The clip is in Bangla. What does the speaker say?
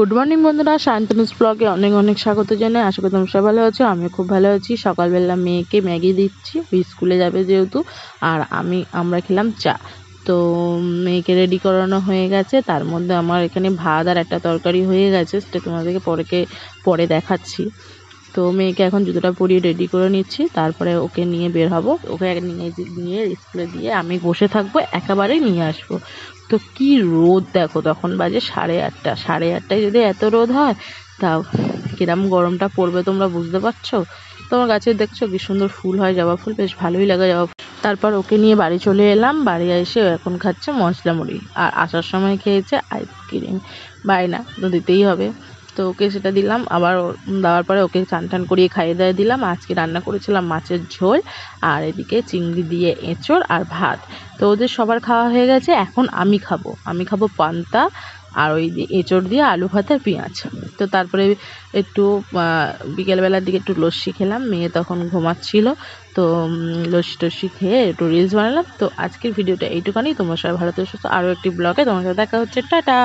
গুড মর্নিং বন্ধুরা। শান্তনুস ব্লগে অনেক অনেক স্বাগত জানাই। আশা করি তোমরা ভালো আছো আমি খুব ভালো আছি। সকালবেলা মেয়েকে ম্যাগি দিচ্ছি ওই স্কুলে যাবে যেহেতু, আর আমি, আমরা খেলাম চা। তো মেয়েকে রেডি করানো হয়ে গেছে। তার মধ্যে আমার এখানে ভাত আর একটা তরকারি হয়ে গেছে, সেটা তোমাদেরকে পরে পরে দেখাচ্ছি। তো মেয়েকে এখন জুতোটা পরিয়ে রেডি করে নিচ্ছি। তারপরে ওকে নিয়ে বের হব। ওকে নিয়ে নিয়ে স্কুলে দিয়ে আমি বসে থাকব, একেবারেই নিয়ে আসব। তো কি রোদ দেখো, তখন বাজে সাড়ে আটটা। সাড়ে আটটায় যদি এত রোদ হয়, তাও কিরম গরমটা পড়বে তোমরা বুঝতে পারছ? তোমার গাছে দেখছ কি সুন্দর ফুল হয়, জবা ফুল, বেশ ভালোই লাগে জবা ফুল। তারপর ওকে নিয়ে বাড়ি চলে এলাম। বাড়ি এসে এখন খাচ্ছে মশলা মুড়ি আর আসার সময় খেয়েছে আইসক্রিম বায়না তো দিতেই হবে। তো ওকে সেটা দিলাম। আবার দেওয়ার পরে ওকে চান টান করিয়ে খাইয়ে দাইয়ে দিলাম। আজকে রান্না করেছিলাম মাছের ঝোল আর এদিকে চিংড়ি দিয়ে এঁচড় আর ভাত। তো ওদের সবার খাওয়া হয়ে গেছে। এখন আমি খাব। আমি খাব পান্তা আর ওই এঁচড় দিয়ে আলু ভাত আর পেঁয়াজ। তো তারপরে একটু বিকেলবেলার দিকে একটু লস্যি খেলাম। মেয়ে তখন ঘুমাচ্ছিল। তো লস্যি টস্যি খেয়ে একটু রিলস বানালাম। তো আজকের ভিডিওটা এইটুখানি। তোমরা সবাই ভালো তো সুস্থ আরও একটি ব্লগে তোমার সাথে দেখা হচ্ছে। টাটা!